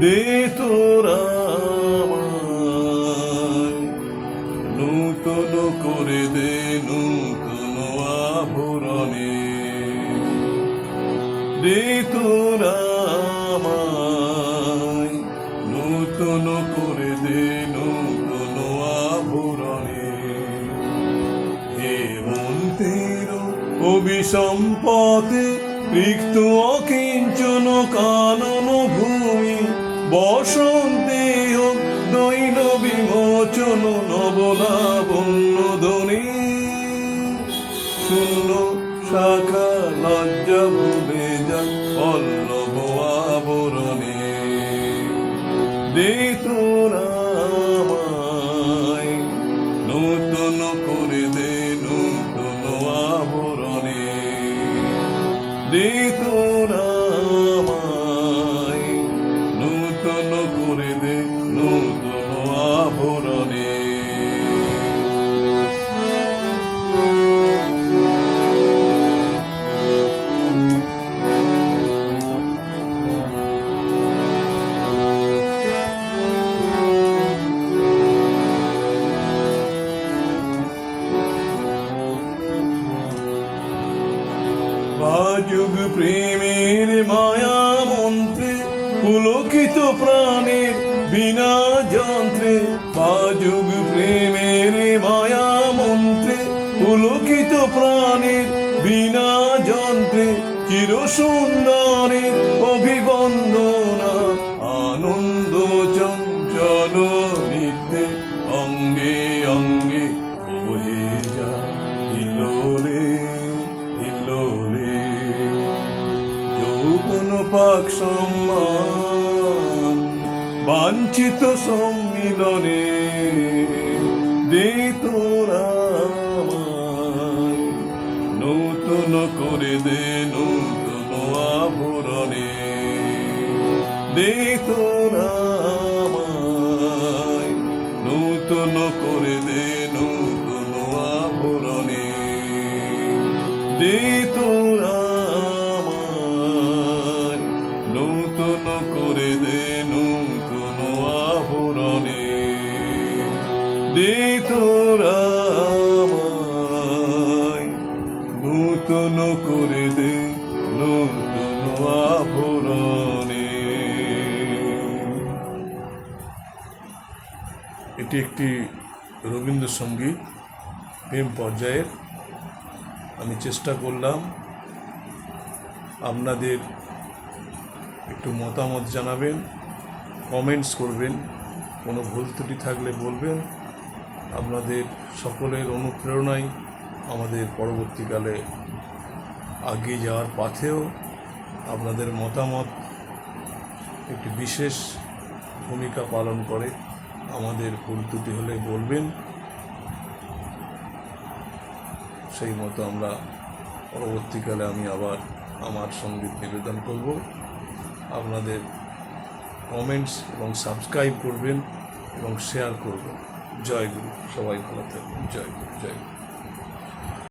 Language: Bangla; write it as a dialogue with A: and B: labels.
A: দে তোরা নূতন করে দে নূতন আভরণে দে তোরা নূতন করে দে নূতন আভরণে হে মন্ত্রীর অভিসম্পদে রিক্ত অকিঞ্চন কানন ভূমি বসন্তে দৈন বিমোচন নবলাবণ্য ধ্বনি শূন্য শাখা লজ্জা যান পল্লব আবরণে। দে তোরা আমায় নূতন করে দে, নূতন আবরণে। দে যুগ প্রেমের মায়া মন্ত্রে, পুলকিত প্রাণের বিনা যন্ত্রে যুগ প্রেমের মায়া মন্ত্রে, পুলকিত প্রাণের বিনা যন্ত্রে চির সুন্দরের অভিবন্দনা, আনন্দ চঞ্চল নিতে অঙ্গে। পাক সম্মান, বাঞ্ছিত সম্মিলনে দে তোরা নূতন করে দে নূতন আভরণে দে তোরা নূতন করে দে নূতন আভরণে দে দে তোরা নূতন করে দে, নূতন আভরণে। এটি একটি রবীন্দ্রসঙ্গীত, প্রেম পর্যায়ের। আমি চেষ্টা করলাম আপনাদের একটু মতামত জানাবেন কমেন্টস করবেন, কোনো ভুল ত্রুটি থাকলে বলবেন। আপনাদের সকলের অনুপ্রেরণাই আমাদের পরবর্তীকালে এগিয়ে যাওয়ার পাথেও আপনাদের মতামত একটি বিশেষ ভূমিকা পালন করে আমাদের ভুল ত্রুটি হলে বলবেন। সেই মতো আমরা পরবর্তীকালে আমি আবার আমার সংগীত নিবেদন করব। আপনাদের কমেন্টস এবং সাবস্ক্রাইব করবেন এবং শেয়ার করবেন। জয় গুরু সবাই ভালো থাকবেন জয় গুরু জয় গুরু।